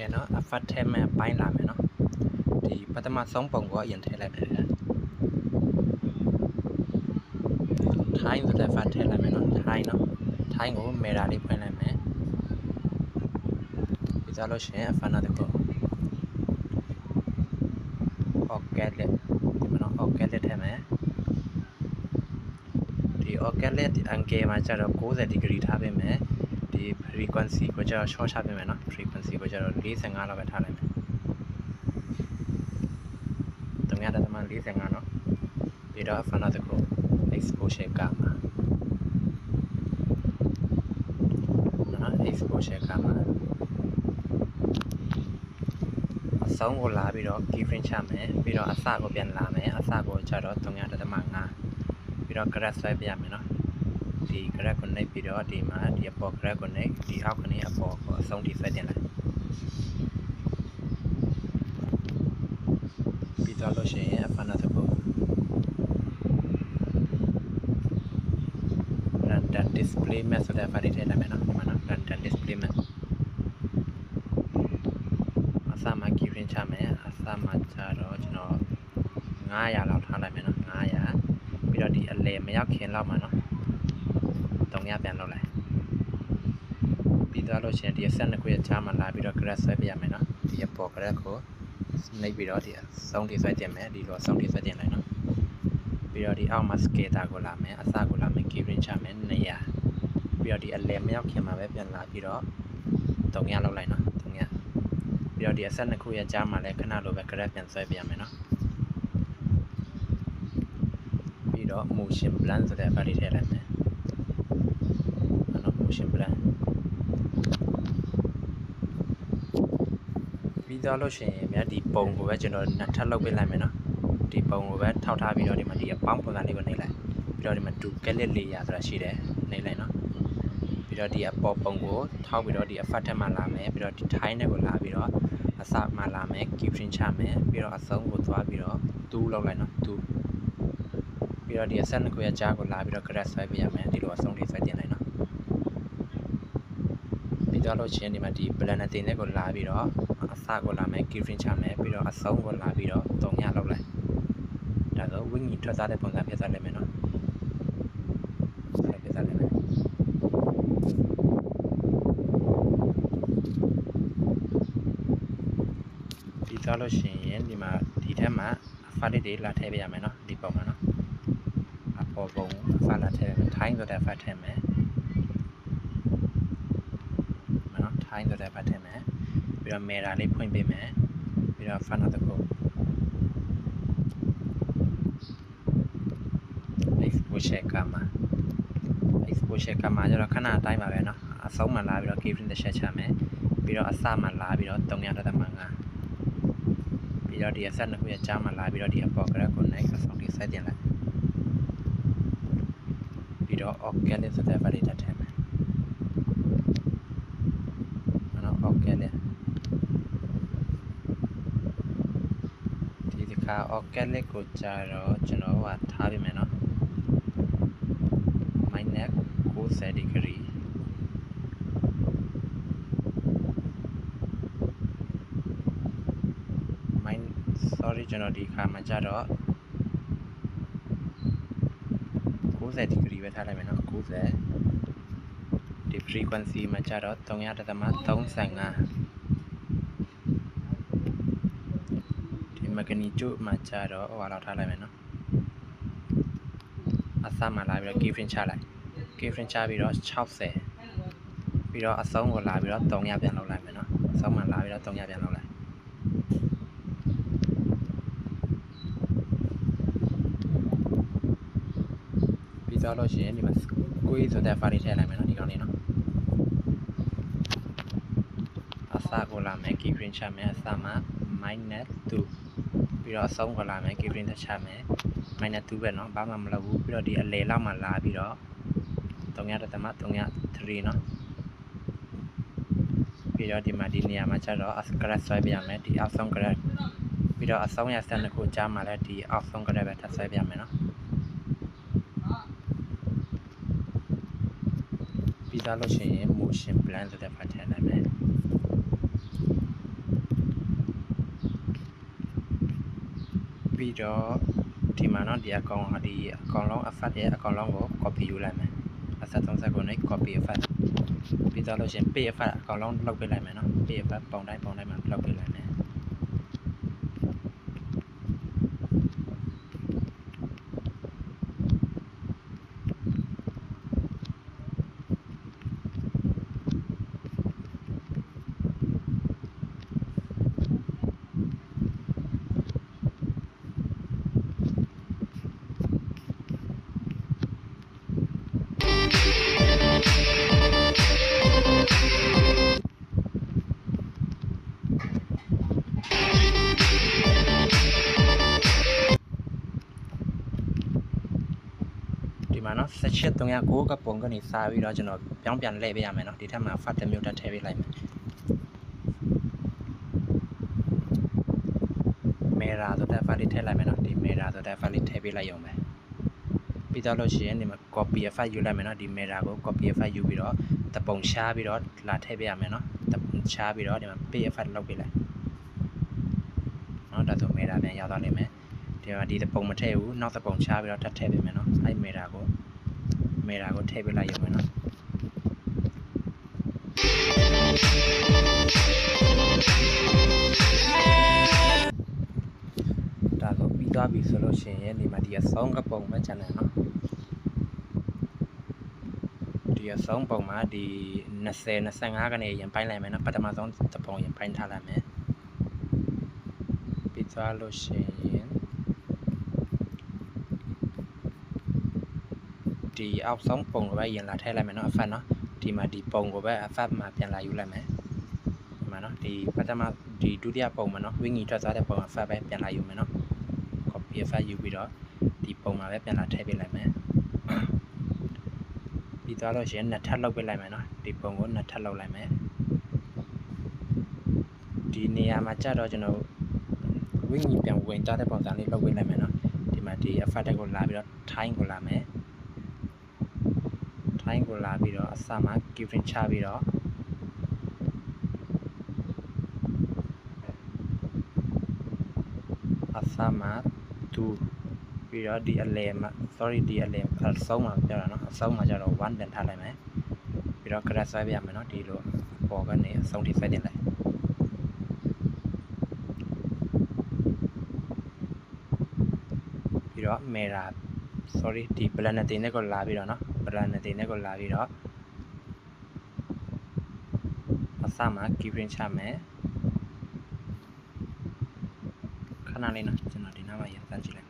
ကဲနော် effect ထဲမှာပိုင်းလာမယ်နော်ဒီပထမဆုံးပုံကိုအရင်ထည့်လိုက်မယ်ထိုင်းဆိုတဲ့ effect ထည့်လိုက်မယ်နော်ထိုင်းနော်ထိုင်းကို mirror လေးဖွင့်လိုက်မယ်ပြီးသားလို့ရှိရင် effect နောက်တစ်ခု organic ဒီမှာနော် organic ထည့်မယ်ဒီ organic ဒီ angle မှာကျတော့90 degree ထားပေးမယ် ဒီ frequency ကိုကျတော့ short ချပေးမယ်နော် frequency ကိုကျတော့45လောက်ပဲထားလိုက်မယ်တမရတဲ့တမ45နော်ပြီးတော့ fan တစ်ခု exposure ကမှာနော် exposure ကမှာအဆုံးကိုလာပြီးတော့ key frame ချမယ်ပြီးတော့အစကိုပြန်လာမယ်အစကိုကျတော့3.5ပြီးတော့ graph ဆွဲပြရမယ်နော် ဒီ graph ကိုနှိပ်ပြီးတော့ဒီမှာဒီအပေါ် graph ကိုနှိပ်ဒီအောက်ကနေအပေါ်ကိုအဆုံးထိဆွဲတင်လိုက်ပြီးတော့လို့ရှိရင်အဖနာတစ်ခု random display map ဆိုတဲ့ file ထည့်လိုက်မယ်နော်ဒီမှာနော် random display map အစမှာ key frame ချမယ်အစမှာကျတော့ကျွန်တော်900လောက်ထားလိုက်မယ်နော်900ပြီးတော့ဒီအလဲမရောက်ခင်လောက်မှာနော် 300ပြန်လုပ်လိုက်ပြီးတော့လို့ရှိရင်ဒီအဆက်နှစ်ခုရဲ့ချားမှာလာပြီးတော့ graph ဆွဲပြရမယ်နော်ဒီအပေါ် graph ကိုနှိပ်ပြီးတော့ဒီအဆုံးထိဆွဲတင်မယ်ဒီလိုအဆုံးထိဆွဲတင်လိုက်နော်ပြီးတော့ဒီအောက်မှာ scatter ကိုလာမယ်အစကိုလာမယ် key frame ချမယ်200ပြီးတော့ဒီအလဲမရောက်ခင်မှာပဲပြန်လာပြီးတော့300လောက်လိုက်နော်300ပြီးတော့ဒီအဆက်နှစ်ခုရဲ့ကြားမှာလည်းခဏလိုပဲ graph ပြန်ဆွဲပြရမယ်နော်ပြီးတော့ motion blend ဆိုတဲ့ file ထည့်လိုက်မယ် နော် motion blend ပြီးတော့လို့ရှိရင်မြတ်ဒီပုံကိုပဲကျွန်တော်နှစ်ထပ်လုပ်ပေးလိုက်မယ်နော်ဒီပုံကိုပဲထောက်ထားပြီးတော့ဒီမှာဒီအပေါင်းပုံစံလေးကိုနှိပ်လိုက်ပြီးတော့ဒီမှာ do callet layer ဆိုတာရှိတယ်နှိပ်လိုက်နော်ပြီးတော့ဒီအပေါ်ပုံကိုထောက်ပြီးတော့ဒီ effect ထက်မှလာမယ်ပြီးတော့ဒီ time နဲ့ကိုလာပြီးတော့အစမှလာမယ် key frame ချမယ်ပြီးတော့အဆုံးကိုသွားပြီးတော့2လောက်လိုက်နော်2ပြီးတော့ဒီအဆက်နှစ်ခုရဲ့ကြားကိုလာပြီးတော့ graph ဆွဲပေးရမယ်ဒီလိုအဆုံးလေးဆွဲတင်လိုက်နော် ပြီးတော့လို့ချင်းဒီမှာဒီ blender တင်တဲ့ကိုလာပြီးတော့အစကိုလာမယ် key frame ချမယ်ပြီးတော့အဆုံးကိုလာပြီးတော့300လောက်လိုက်ဒါဆို wing ကြီးထွက်သားတဲ့ပုံစံဖြစ်သွားလိမ့်မယ်နော်ဆက်ဖြစ်သွားလိမ့်မယ်ဒီတော့လို့ရှိရင်ဒီမှာဒီထက်မှာအဖားလေးတွေလာထည့်ပေးရမယ်နော်ဒီပုံမှာနော်အပေါ်ပုံအဖားလာထည့်မယ်ထိုင်းဆိုတဲ့အဖားထည့်မယ် နော်ထိုင်းဆိုတဲ့အဖားထည့်မယ်ပြီးတော့မေရာလေးဖွင့်ပေးမယ်ပြီးတော့ဖာနောက်တစ်ခု exposure ကမှာ exposure ကမှာကျတော့ခဏအတိုင်းပါပဲเนาะအဆုံးမှလာပြီးတော့ keyframe တစ်ချက်ချမယ်ပြီးတော့အစမှလာပြီးတော့3.5ပြီးတော့ဒီအဆက်နှစ်ခုရဲ့ကြားမှလာပြီးတော့ဒီအပေါ် graph ကို next အဆုံးထိဆက်တင်လိုက်ပြီးတော့ organic ဆိုတဲ့ value ထည့် organic ကိုကြတော့ကျွန်တော်ဟိုထားပေးမယ်နော် minus 90 degree မိုင်း sorry ကျွန်တော်ဒီခါမှာကြတော့90 degree ပဲထားလိုက်မယ်နော်90 degree frequency မှာကြတော့335 ဒီ magnitude မှာကြတော့ဟိုလောက်ထားလိုက်မယ်နော်အစမှလာပြီးတော့ key frame ချလိုက် key frame ချပြီးတော့60ပြီးတော့အဆုံးကိုလာပြီးတော့300ပြန်လောက်လိုက်မယ်နော်အဆုံးမှလာပြီးတော့300ပြန်လောက်လိုက်ပြီးတော့လို့ရှိရင်ဒီမှာကိုယ်ဆိုတဲ့ file ထည့်လိုက်မယ်နော်ဒီကောင်လေးနော်အစကိုလာမယ် key frame ချမယ်အစမှ minus 2 ပြီးတော့အဆုံးကိုလာမယ် key frame တစ်ချမယ် minus 2ပဲเนาะဘာမှမလုပ်ဘူးပြီးတော့ဒီအလဲလောက်မှလာပြီးတော့3.3 3.3เนาะပြီးတော့ဒီမှာဒီနေရာမှာကျတော့ scratch ဆွဲပြရမယ်ဒီအောက်ဆုံး graph ပြီးတော့အဆုံးရဆက်နှစ်ခုကြားမှာလည်းဒီအောက်ဆုံး graph ပဲထပ်ဆွဲပြရမယ်เนาะပြီးသားလို့ရှိရင် motion plan ဆိုတဲ့ဖတ်ထည့်လိုက်မယ် ပြီးတော့ဒီမှာနော်ဒီအကောင့်ဟာဒီအကောင့်လုံး effect ရဲ့အကောင့်လုံးကို copy ယူလိုက်မယ်အဆက်30ခုနဲ့ copy effect ပြီးတော့လို့ရှင် pay effect အကောင့်လုံးလောက်ပေးလိုက်မယ်နော် pay effect ပုံတိုင်းပုံတိုင်းမှာလောက်ပေးလိုက် 309ကပုံကနေစားပြီးတော့ကျွန်တော်ပြောင်းပြန်လှည့်ပေးရမယ်เนาะဒီထက်မှာ fat တစ်မျိုးတက်ထည့်ပေးလိုက်မယ်မေရာဆိုတဲ့ file လေးထည့်လိုက်မယ်เนาะဒီမေရာဆိုတဲ့ file လေးထည့်ပေးလိုက်ရုံပဲပြီးတော့လို့ရှိရင်ဒီမှာ copy file ယူလိုက်မယ်เนาะဒီမေရာကို copy file ယူပြီးတော့တပုံရှားပြီးတော့လာထည့်ပေးရမယ်เนาะတပုံရှားပြီးတော့ဒီမှာ page file လောက်ပေးလိုက်เนาะဒါဆိုမေရာပြန်ရောက်သွားလိမ့်မယ်ဒီမှာဒီတပုံမထည့်ဘူးနောက်တပုံချပြီးတော့ထပ်ထည့်ပေးမယ်เนาะအဲ့မေရာကို မဲတာကိုထည့်ပေးလိုက်ရုံပဲနော်ဒါဆိုပြီးသွားပြီဆိုလို့ရှိရင်ဒီမှာဒီအဆုံးကပုံပဲကျန်တယ်နော်ဒီအဆုံးပုံမှာဒီ20 25ကနေရင်ပိုင်းလိုက်မယ်နော်ပထမဆုံးတစ်ပုံရင်ပိုင်းထားလိုက်မယ်ပြီးသွားလို့ရှိရင် ဒီအောက်ဆုံးပုံကိုပဲရင်လာထည့်လိုက်မယ်နော် effect နော်ဒီမှာဒီပုံကိုပဲ effect မှာပြန်လာယူလိုက်မယ်ဒီမှာနော်ဒီပထမဒီဒုတိယပုံမှာနော်ဝင်းကြီးထွက်သွားတဲ့ပုံ effect ပဲပြန်လာယူမယ်နော် copy effect ယူပြီးတော့ဒီပုံမှာပဲပြန်လာထည့်ပေးလိုက်မယ်ပြီးသွားလို့ရှင်နှစ်ထပ်လောက်ပေးလိုက်မယ်နော်ဒီပုံကိုနှစ်ထပ်လောက်လိုက်မယ်ဒီနေရာမှာကြတော့ကျွန်တော်ဝင်းကြီးပြန်ဝင်သွားတဲ့ပုံစံလေးလောက်ပေးလိုက်မယ်နော်ဒီမှာဒီ effect ကိုလာပြီးတော့ time ကိုလာမယ် ထိုင်းကိုလာပြီးတော့အစမှ giving ချပြီးတော့အစမှ2ပြီးတော့ဒီအလယ်မှာ sorry ဒီအလယ်အဆုံးမှာပြောတာနော်အဆုံးမှာကျတော့1တင်ထားလိုက်မယ်ပြီးတော့ crash ဆွဲပြရမယ်နော်ဒီလိုပေါ်ကနေအဆုံးထိဆွဲတင်လိုက်ပြီးတော့ mera sorry ဒီ planet တင်နဲ့ကိုလာပြီးတော့နော် นาะ planet တင်နဲ့ကိုလာပြီးတော့အစမှာ keyprint ချမယ်ခဏလေးနော်ကျွန်တော်ဒီနားမှာရန်စမ်းကြည့်လိုက်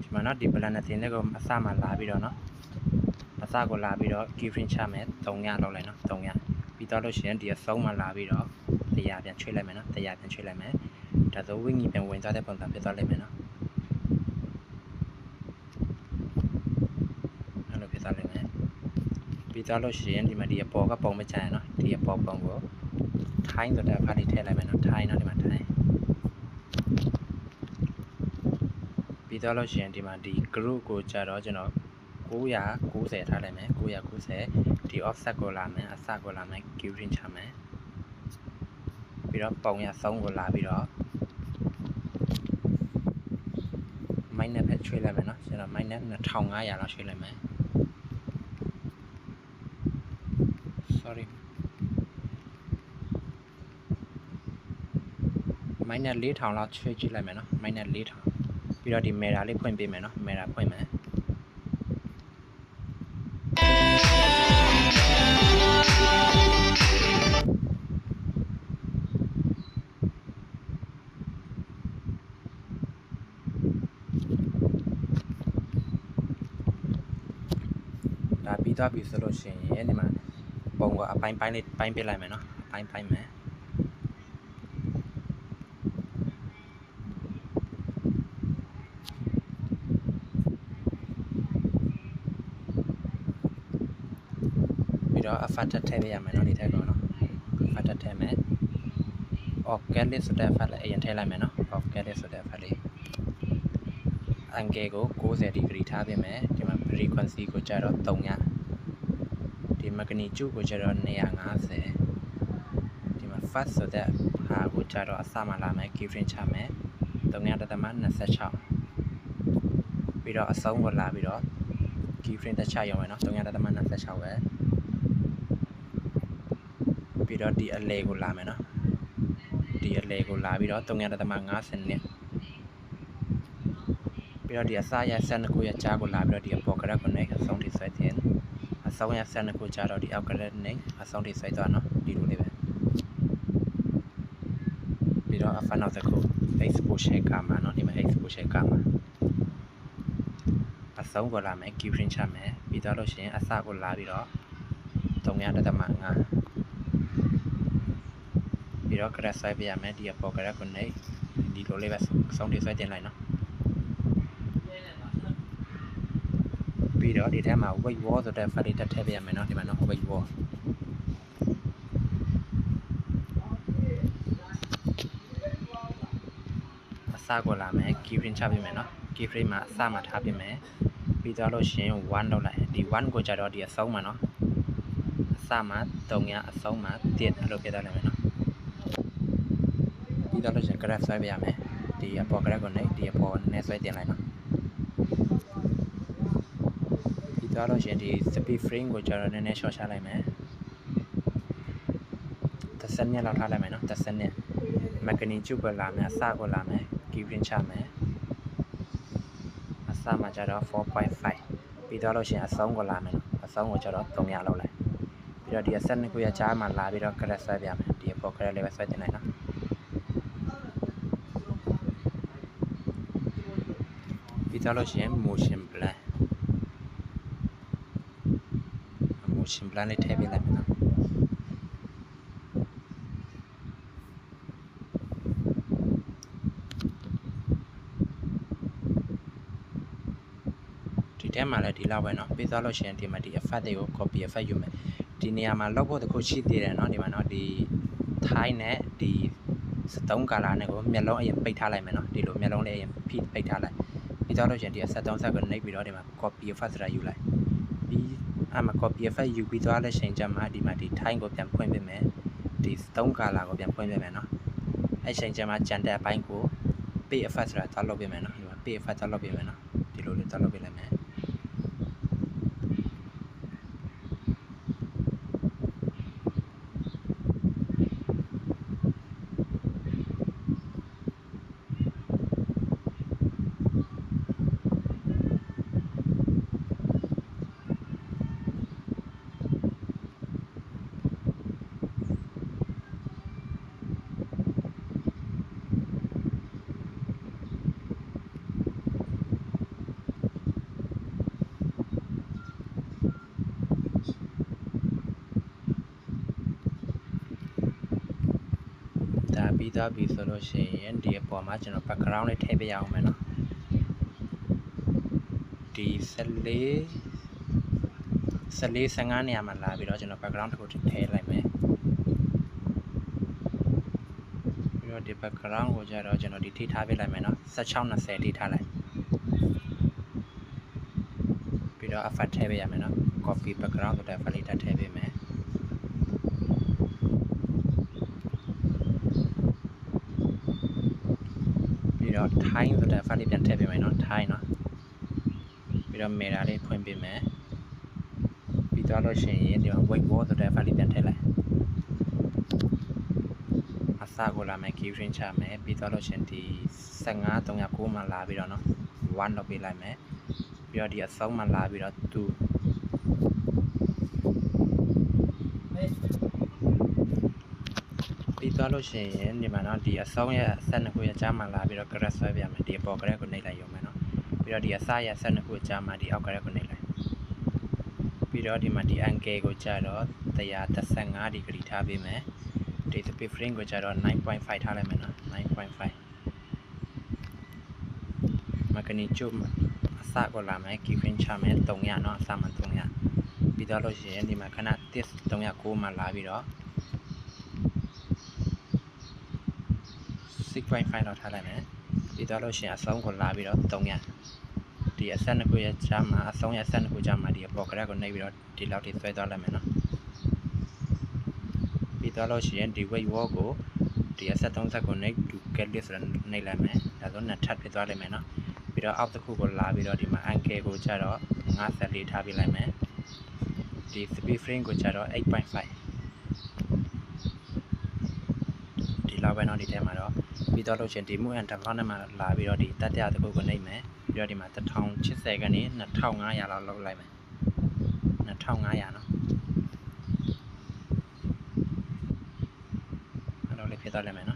ဒီမှာနော်ဒီ planet တင်နဲ့ကိုအစမှာလာပြီးတော့เนาะ အစကိုလာပြီးတော့ keyprint ချမယ်3ညလောက်လိုက်နော်3ညပြီးတော့လို့ရှိရင်ဒီအဆုံးမှာလာပြီးတော့တရားပြန်ချွေးလိုက်မယ်နော်တရားပြန်ချွေးလိုက်မယ်ဒါဆို wing ပြန်ဝင်သွားတဲ့ပုံစံဖြစ်သွားလိမ့်မယ်နော်အဲ့လိုဖြစ်သွားလိမ့်မယ်ပြီးတော့လို့ရှိရင်ဒီမှာဒီအပေါ်ကပုံမချင်နော်ဒီအပေါ်ပုံကို time ဆိုတဲ့အခါလေးထည့်လိုက်မယ်နော် time နော်ဒီမှာ time ပြီးတော့လို့ရှိရင်ဒီမှာဒီ group ကိုကြတော့ကျွန်တော် 990ထားလိုက်မယ်990ဒီ offset ကိုလာမယ်အစကိုလာမယ် q ring ချမယ်ပြီးတော့ပုံရ3ကိုလာပြီးတော့ minus ဖက်ချွေးလိုက်မယ်နော်ကျွန်တော် minus 2500လောက်ချွေးလိုက်မယ် sorry minus 4000လောက်ချွေးကြည့်လိုက်မယ်နော် minus 4000ပြီးတော့ဒီ mirror လေးဖွင့်ပေးမယ်နော် mirror ဖွင့်မယ် ပြီးသွားပြီဆိုလို့ရှိရင်ဒီမှာပုံကအပိုင်းပိုင်းလေးပိုင်းပြလိုက်မယ်နော်အပိုင်းပိုင်းမယ်ပြီးတော့ affect ထည့်ပေးရမယ်နော်ဒီထက်ကောနော် affect ထည့်မယ် off gallet ဆိုတဲ့ file လေးအရင်ထည့်လိုက်မယ်နော် off gallet ဆိုတဲ့ file လေး angle ကို90 degree ထားပြင်မယ်ဒီမှာ frequency ကိုကြတော့300 ဒီမဂနီကျူကိုကျတော့250ဒီမှာ fast ဆိုတဲ့ဟာကိုကျတော့အစမှလာမယ် key frame ချမယ်3.26ပြီးတော့အဆုံးကိုလာပြီးတော့ key frame တစ်ချက်ရောမယ်နော်3.26ပဲပြီးတော့ဒီအလဲကိုလာမယ်နော်ဒီအလဲကိုလာပြီးတော့3.50နဲ့ပြီးတော့ဒီအစရဆန်ကိုရချာကိုလာပြီးတော့ဒီအပေါ်ကရက်ကိုနိုင်အဆုံးထိဆွဲခြင်း အဆောင်ရ12ခုကြာတော့ဒီအောက်ကရက်နဲ့အဆောင်တွေစိုက်သွားနော်ဒီလိုလေးပဲပြီးတော့အဖန်နောက်တစ်ခု exposure ကမှာနော်ဒီမှာ exposure ကမှာအဆောင်ကိုလာမယ် key print ချမယ်ပြီးတော့လို့ရှိရင်အစကိုလာပြီးတော့3.5ပြီးတော့ crash ဆိုင်ပြရမယ်ဒီအပေါ် crash ကိုနေဒီလိုလေးပဲဆုံးထိဆိုင်တင်လိုက်နော် ပြီးတော့ဒီထဲမှာ weight wall ဆိုတဲ့ file တက်ထည့်ပေးရမယ်เนาะဒီမှာเนาะ weight wall အစကိုလာမယ် keyframe ချပေးမယ်เนาะ keyframe မှာအစမှာထားပေးမယ်ပြီးတော့လို့ရှိရင်1လောက်လိုက်ဒီ1ကိုကြတော့ဒီအဆုံးမှာเนาะအစမှာ300အဆုံးမှာ1အဲ့လိုပြသွားလိုက်မယ်เนาะပြီးတော့လို့ရှိရင် graph ဆွဲပေးရမယ်ဒီအပေါ် graph ကိုနေဒီအပေါ်နဲ့ဆွဲတင်လိုက်เนาะ သွားလို့ရှရင်ဒီ speed frame ကိုကျွန်တော်နည်းနည်း short ချလိုက်မယ်တစ်စက်နှစ်လောက်ထားလိုက်မယ်နော်တစ်စက်နှစ် magnitude ကိုလာမယ်အစကိုလာမယ် keyframe ချမယ်အစမှာကျတော့4.5ပြီးသွားလို့ရှရင်အဆုံးကိုလာမယ်နော်အဆုံးကိုကျတော့300လောက်လိုက်ပြီးတော့ဒီအဆက်နှစ်ခုရချားမှာလာပြီးတော့ crash ဆွဲပြမယ်ဒီအပေါ် crash လေးပဲဆွဲတင်လိုက်နော်ပြီးသွားလို့ရှရင် motion blur motion plan လေးထည့်ပေးလိုက်မယ်နော်ဒီထဲမှာလည်းဒီလောက်ပဲเนาะပြီးသွားလို့ရှိရင်ဒီမှာဒီ effect တွေကို copy effect ယူမယ်ဒီနေရာမှာလောက်ဖို့တခုရှိသေးတယ်เนาะဒီမှာเนาะဒီ thigh နဲ့ဒီစတုံးကာလာနဲ့ကိုမျက်လုံးအရင်ပိတ်ထားလိုက်မယ်เนาะဒီလိုမျက်လုံးလေးအရင်ဖိပိတ်ထားလိုက်ပြီးသွားလို့ရှိရင်ဒီအဆက်သုံးဆက်ကိုနှိပ်ပြီးတော့ဒီမှာ copy effect ဆိုတာယူလိုက်ပြီး အဲ့မှာ copy effect ယူပြီးသွားတဲ့ချိန်ကျမှဒီမှာဒီ time ကိုပြန်ဖွင့်ပေးမယ်ဒီ3 color ကိုပြန်ဖွင့်ပေးမယ်နော်အဲ့ချိန်ကျမှကြံတဲ့အပိုင်းကို pay effect ဆိုတာသွားလုပ်ပေးမယ်နော်ဒီမှာ pay effect သွားလုပ်ပေးမယ်နော်ဒီလိုလေးသွားလုပ်ပေးလိုက်မယ် ပြီးသားပြီဆိုလို့ရှိရင်ဒီအပေါ်မှာကျွန်တော် background လေးထည့်ပြရအောင်မယ်နော်ဒီ14 14 15နေရာမှာလာပြီးတော့ကျွန်တော် background တစ်ခုထည့်လိုက်မယ်ပြီးတော့ဒီ background ကိုကြတော့ကျွန်တော်ဒီထိထားပြလိုက်မယ်နော်16 20ထိထားလိုက်ပြီးတော့ effect ထည့်ပေးရမယ်နော် copy background ဆိုတဲ့ file ထည့်ပေးမယ် ထိုင်းဆိုတဲ့ file လေးပြန်ထည့်ပေးမယ်နော်ထိုင်းနော်ပြီးတော့ meta လေးဖွင့်ပေးမယ်ပြီးသွားလို့ရှိရင်ဒီမှာ white wall ဆိုတဲ့ file လေးပြန်ထည့်လိုက်အစကိုလာမယ် key string ချမယ်ပြီးသွားလို့ရှိရင်ဒီ15 309မှာလာပြီးတော့နော်1လောက်ပေးလိုက်မယ်ပြီးတော့ဒီအဆုံးမှာလာပြီးတော့2 ပြီးသွားလို့ရှိရင်ဒီမှာเนาะဒီအဆုံးရဲ့အဆက်နှစ်ခုရဲ့ကြားမှာလာပြီးတော့ crash ဆွဲပြရမယ်ဒီအပေါ် crash ကိုနှိပ်လိုက်ရုံပဲเนาะပြီးတော့ဒီအစရဲ့အဆက်နှစ်ခုကြားမှာဒီအောက် crash ကိုနှိပ်လိုက်ပြီးတော့ဒီမှာဒီ angle ကိုကြာတော့135ဒီဂရီထားပေးမယ်ဒီ speed frame ကိုကြာတော့9.5ထားလိုက်မယ်เนาะ9.5 magnitude မှာအစကိုလာမယ် key frame ချမယ်300เนาะအစမှာ300ပြီးတော့လို့ရှိရင်ဒီမှာခဏတစ်309မှာလာပြီးတော့ 6.5လောက်ထားလိုက်မယ်ပြီးတော့လို့ရှိရင်အဆုံးကိုလာပြီးတော့300ဒီအဆက်နှစ်ခုရဲ့ကြားမှာအဆုံးရဲ့အဆက်နှစ်ခုကြားမှာဒီအပေါ်ကရက်ကိုနှိပ်ပြီးတော့ဒီလောက်ထိဆွဲသွားလိုက်မယ်နော်ပြီးသွားလို့ရှိရင်ဒီ weight wall ကိုဒီအဆက်30ကိုနှိပ်ဒူကက်လစ်ဆိုတော့နှိပ်လိုက်မယ်ဒါဆိုနှစ်ထပ်ဖြစ်သွားလိမ့်မယ်နော်ပြီးတော့အောက်တစ်ခုကိုလာပြီးတော့ဒီမှာ ankle ကိုကျတော့54ထားပြလိုက်မယ်ဒီ speed frame ကိုကျတော့8.5ဒီ လောက်ပဲเนาะဒီထဲမှာတော့ပြီးတော့လို့ချင်းဒီ move and develop နဲ့မှာလာပြီးတော့ဒီတတိယတစ်ခုကိုနှိပ်မယ်ပြီးတော့ဒီမှာ1080ကနေ2500လောက်လောက်လိုက်မယ်2500เนาะအဲ့လိုလေးဖြစ်သွားလိမ့်မယ်เนาะ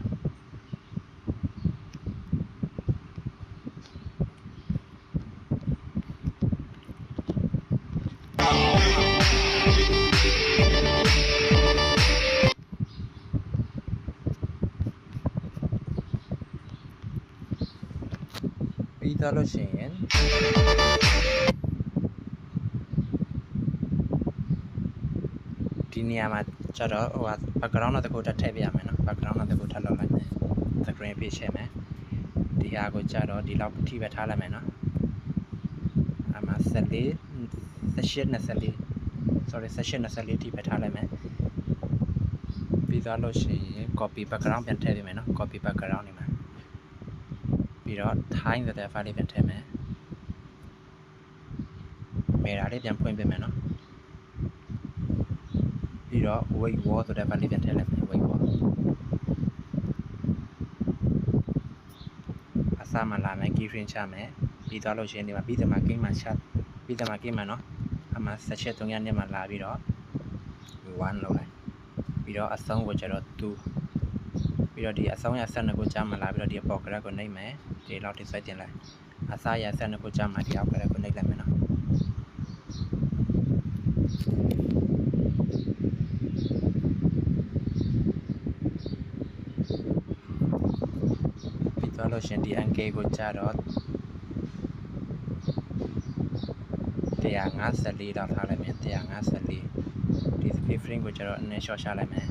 ပြီးသွားလို့ရှိရင်ဒီနေရာမှာကျတော့ဟိုက background တော့တစ်ခုထပ်ထည့်ပြရမယ်နော် background တော့တစ်ခုထပ်လောက်လိုက်မယ် screen page ချဲ့မယ်ဒီဟာကိုကျတော့ဒီလောက်ထိပဲထားလိုက်မယ်နော်အမှ14 18 24 sorry 18 24ထိပဲထားလိုက်မယ်ပြီးသွားလို့ရှိရင် copy background ပြန်ထည့်ပေးမယ်နော် copy background နေမှာ ပြီးတော့ time ဆိုတဲ့ file လေးပြန်ထည့်မယ်မေရာလေးပြန်ဖွင့်ပေးမယ်နော်ပြီးတော့ weight wall ဆိုတဲ့ file လေးပြန်ထည့်လိုက်မယ် weight wall အစမှလာမယ် key frame ချမယ်ပြီးသွားလို့ရှိရင်ဒီမှာပြီးတမှာ game မှာချပြီးတမှာ game မှာနော်အမှဆက်ချက်3ရက်နဲ့မှာလာပြီးတော့1လောက်လိုက်ပြီးတော့အဆုံးကိုကျတော့2 ပြီးတော့ဒီအဆုံးရဆက်နှစ်ကိုကြားမှာလာပြီးတော့ဒီအပေါ်ကရက်ကိုနှိပ်မယ်ဒီလောက်ထိဆွဲတင်လိုက်အစားရဆက်နှစ်ကိုကြားမှာဒီအောက်ကရက်ကိုနှိပ်လိုက်မယ်နော်ပြီးတော့လို့ရှရင်ဒီ angle ကိုကြားတော့154လောက်ထားလိုက်မယ်154ဒီ speed frame ကိုကျတော့အနည်း short ချလိုက်မယ်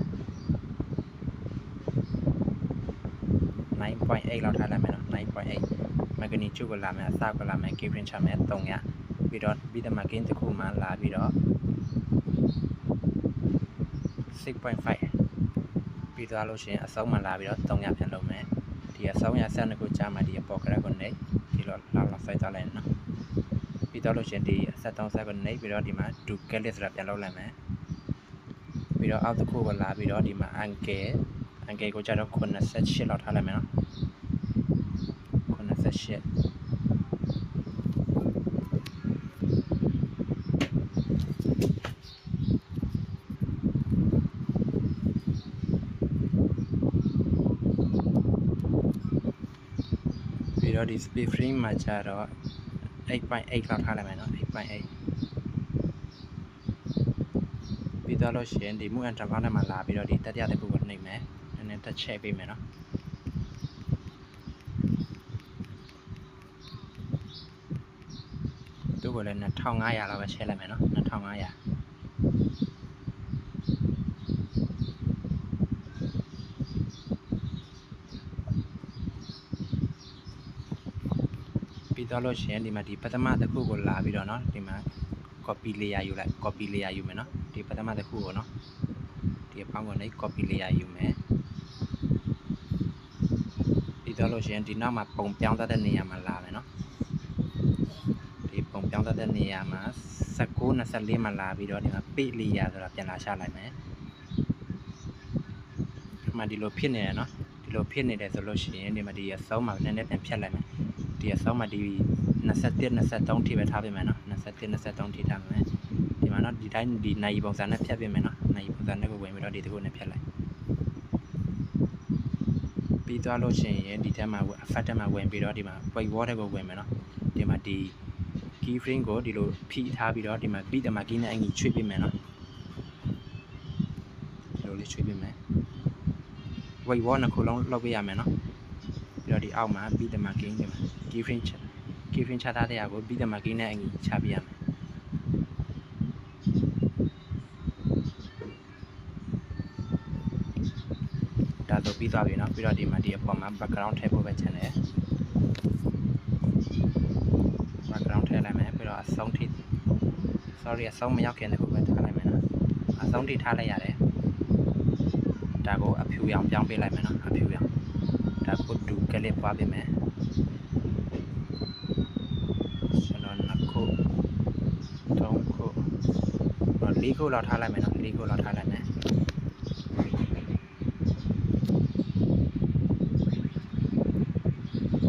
9.8လောက်ထားလိုက်မယ်နော်9.8 magnitude ကိုလာမယ်အစကိုလာမယ် keyprint ချမယ်300ပြီးတော့ပြီးတော့ margin တစ်ခုမှလာပြီးတော့6.5ပြီးသွားလို့ရှိရင်အဆုံးမှလာပြီးတော့300ပြန်လုပ်မယ်ဒီအဆုံးရဆက်နှစ်ခုကြားမှာဒီအပေါ်ကရက်ကိုနေဒီလိုလောက်လောက်ဆွဲသွားလိုက်နော်ပြီးတော့လို့ရှိရင်ဒီအဆက်3ဆက်ကိုနေပြီးတော့ဒီမှာ do calculate ဆိုတာပြန်လုပ်လိုက်မယ်ပြီးတော့အောက်တစ်ခုကိုလာပြီးတော့ဒီမှာ angle angle ကိုကျတော့98လောက်ထားလိုက်မယ်နော် 98ပြီးတော့ဒီ speed frame မှာကျတော့8.8လောက်ထားလိုက်မယ်နော်8.8ပြီးတော့လို့ရှိရင်ဒီ move and travel နဲ့မှာလာပြီးတော့ဒီတတိယတစ်ခုကိုနှိပ်မယ်နည်းနည်းတစ်ချက်ပေးမယ်နော် သူ့ကိုလည်း2500လောက်ပဲရှင်းလိုက်မယ်နော်2500ပြီးတော့လို့ရှိရင်ဒီမှာဒီပထမတစ်ခုကိုလာပြီးတော့เนาะဒီမှာ copy layer ယူလိုက် copy layer ယူမယ်เนาะဒီပထမတစ်ခုကိုเนาะဒီအပေါင်းကိုနေ copy layer ယူမယ်ပြီးတော့လို့ရှိရင်ဒီနောက်မှာပုံပြောင်းတတ်တဲ့နေရာမှာလာမယ်เนาะဒီ ပုံပြောင်းတတ်တဲ့နေရာမှာ19 24မှာလာပြီးတော့ဒီမှာ page layer ဆိုတာပြန်လာရှာလိုက်မယ်ဒီမှာဒီလိုဖြစ်နေတယ်เนาะဒီလိုဖြစ်နေတယ်ဆိုလို့ရှိရင်ဒီမှာဒီအဆုံးမှာနည်းနည်းပြန်ဖြတ်လိုက်မယ်ဒီအဆုံးမှာဒီ21 23ထိပဲထားပေးမယ်နော်21 23ထိထားမယ်ဒီမှာနော်ဒီတိုင်းဒီနိုင်ပုံစံနဲ့ဖြတ်ပေးမယ်နော်နိုင်ပုံစံနဲ့ကိုဝင်ပြီးတော့ဒီတစ်ခုနဲ့ဖြတ်လိုက်ပြီးသွားလို့ရှိရင်ဒီထဲမှာ effect ထဲမှာဝင်ပြီးတော့ဒီမှာ white wall ကိုဝင်မယ်နော်ဒီမှာဒီ key frame ကိုဒီလိုဖိထားပြီးတော့ဒီမှာပြီးတယ်မှာ key နဲ့အညီချွေးပေးမယ်နော်ဒီလိုလေးချွေးပေးမယ် white wall နှစ်ခုလုံးလောက်ပေးရမယ်နော်ပြီးတော့ဒီအောက်မှာပြီးတယ်မှာ key ဒီမှာ key frame ချ key frame ချထားတဲ့ဟာကိုပြီးတယ်မှာ key နဲ့အညီချပြရမယ်ဒါဆိုပြီးသွားပြီเนาะပြီးတော့ဒီမှာဒီအပေါ်မှာ background ထည့်ဖို့ပဲချင်တယ် sorry အဆုံးမရောက်ခင်တခုပဲထားလိုက်မယ်နော်အဆုံးထိထားလိုက်ရတယ်ဒါကိုအဖြူရောင်ပြောင်းပေးလိုက်မယ်နော်အဖြူရောင်ဒါကိုဒူကလေးပွားပေးမယ်ကျွန်တော်နှစ်ခုသုံးခုတော့လေးခုလောက်ထားလိုက်မယ်နော်လေးခုလောက်ထားလိုက်မယ်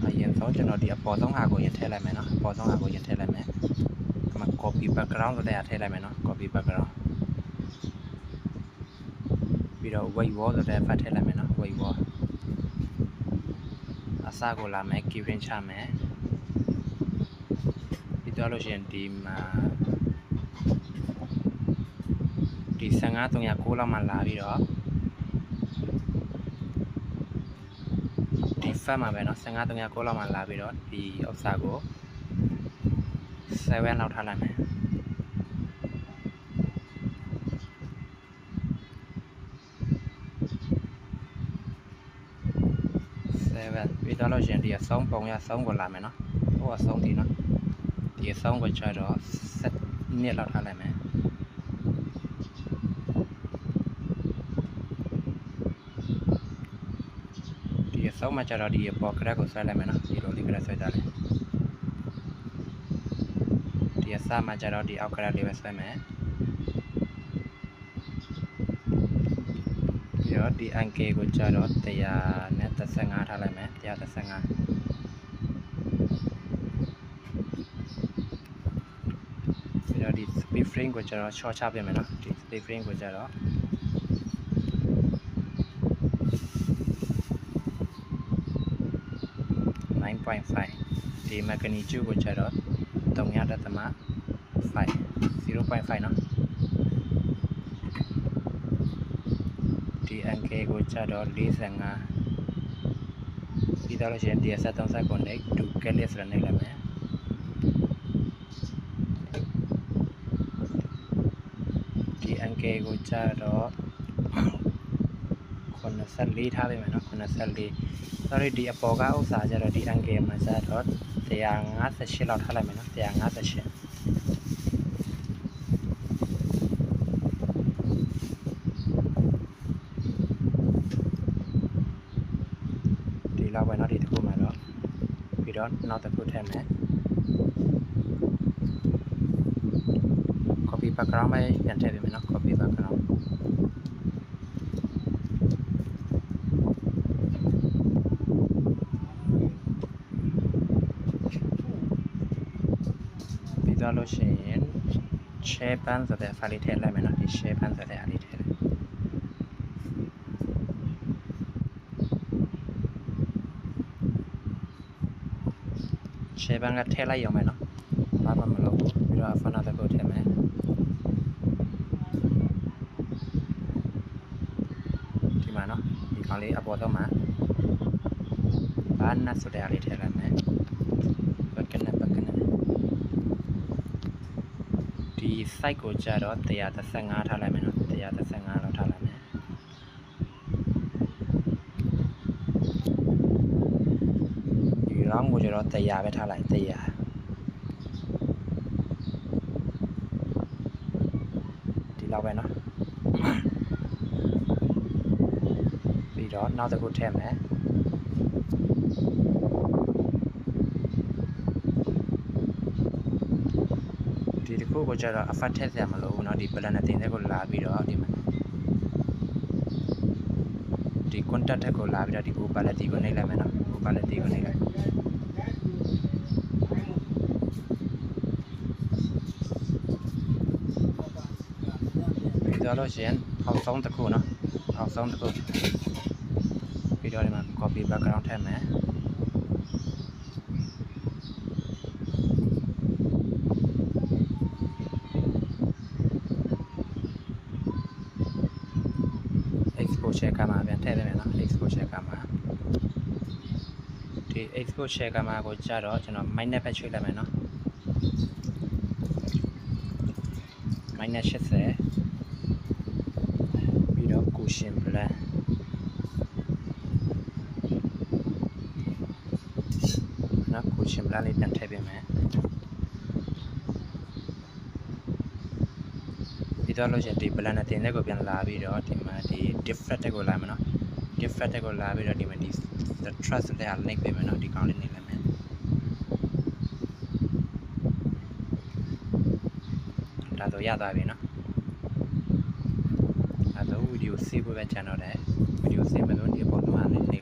အရင်ဆုံးကျွန်တော်ဒီအပေါ်ဆုံးဟာကိုရင်ထည့်လိုက်မယ်နော်အပေါ်ဆုံးဟာကိုရင်ထည့်လိုက်မယ်ဒီမှာ copy background ဆိုတဲ့အထည့်လိုက်မယ်နော် copy background ပြီးတော့ weight wall ဆိုတဲ့ဖတ်ထည့်လိုက်မယ်နော် weight wall အစကိုလာမယ် keyframe ချမယ်ပြီးတော့လို့ရှိရင်ဒီမှာဒီ15 309လောက်မှလာပြီးတော့ဒီ fat မှာပဲเนาะ15 309လောက်မှလာပြီးတော့ဒီဥစ္စာကို 7လောက်ထားလိုက်မယ်7ပြီးတော့လို့ရှင်ဒီအဆုံးပုံရဆုံးကိုလာမယ်နော်ဟိုအဆုံးဒီနော်ဒီအဆုံးကိုချတော့7နှစ်လောက်ထားလိုက်မယ်ဒီအဆုံးမှာကျတော့ဒီပေါ် crack ကိုဆွဲလိုက်မယ်နော်ဒီလိုလေး crack ဆွဲကြတယ် မှာကျတော့ဒီအောက်ကရက်လေးပဲဆွဲမယ်ပြီးတော့ဒီ ank ကိုကျတော့135ထားလိုက်မယ်135တော့ဒီ speed frame ကိုကျတော့ short ချပြင်မယ်နော်ဒီ speed frame ကိုကျတော့9.5ဒီ magnitude ကိုကျတော့300.5 0.5 0.5เนาะဒီ NK ကိုချတော့45ပြီးတော့လို့ရှိရင်ဒီ73စက်ကို neck to calculate ဆိုတဲ့ neck လိုက်မယ်ဒီ NK ကိုချတော့84ထားပေးမယ်เนาะ84 sorry ဒီအပေါ်ကဥစ္စာကျတော့ဒီ NK မှာကျတော့158လောက်ထားလိုက်မယ်เนาะ158 don't know the good name eh? है copy back around eh? मैं tell him eh? मैंने copy back around. Visual Ocean เชฟบ้านจะแต่ฟาริเทสอะไรไหมนะที่เชฟบ้านจะแต่อาริ ရှယ်ဘန်းကထည့်လိုက်ရုံပဲနော်ဘာမှမလုပ်ဘူးပြီးတော့ funnel တစ်ခုထည့်မယ်ဒီမှာနော်ဒီကောင်လေးအပေါ်တော့မှာဘာနတ်ဆိုတဲ့အလေးထည့်လိုက်မယ်ဘက်ကနဘက်ကနဒီ site ကိုကြတော့135ထားလိုက်မယ်နော်135 တော့100ပဲထားလိုက်100ဒီလောက်ပဲเนาะပြီးတော့နောက်တစ်ခုထည့်မယ်ဒီတစ်ခုကိုကြတော့ effect ထည့်စရာမလိုဘူးเนาะဒီ plan နဲ့တင်တဲ့ကိုလာပြီးတော့ဒီမှာဒီ contact ထက်ကိုလာပြီးတော့ဒီ opacity ကိုနှိပ်လိုက်မယ်เนาะ opacity ကိုနှိပ်လိုက် ပြီးတော့လို့ရှိရင်အောက်ဆုံးတစ်ခုเนาะအောက်ဆုံးတစ်ခုပြီးတော့ဒီမှာ copy background ထည့်မယ် export share ကမှာပြန်ထည့်ပေးမယ်နော် export share ကမှာဒီ export share ကမှာကိုကြတော့ကျွန်တော် minus ပဲရွှေ့လိုက်မယ်နော် minus 80 ကိုရှင်ပလန်လေးပြန်ထည့်ပေးမယ်ပြီးတော့လို့ရှင်ဒီ plan နဲ့တင်တဲ့ကိုပြန်လာပြီးတော့ဒီမှာဒီ different တက်ကိုလာမယ်နော် different တက်ကိုလာပြီးတော့ဒီမှာဒီ the trust တဲ့ဟာ link ပေးမယ်နော်ဒီကောင်လေးနေလိုက်မယ်ဒါဆိုရသွားပြီနော်ဒါဆို video save ပဲ channel တဲ့ video save မလို့ဒီပေါ်မှာလည်းနေ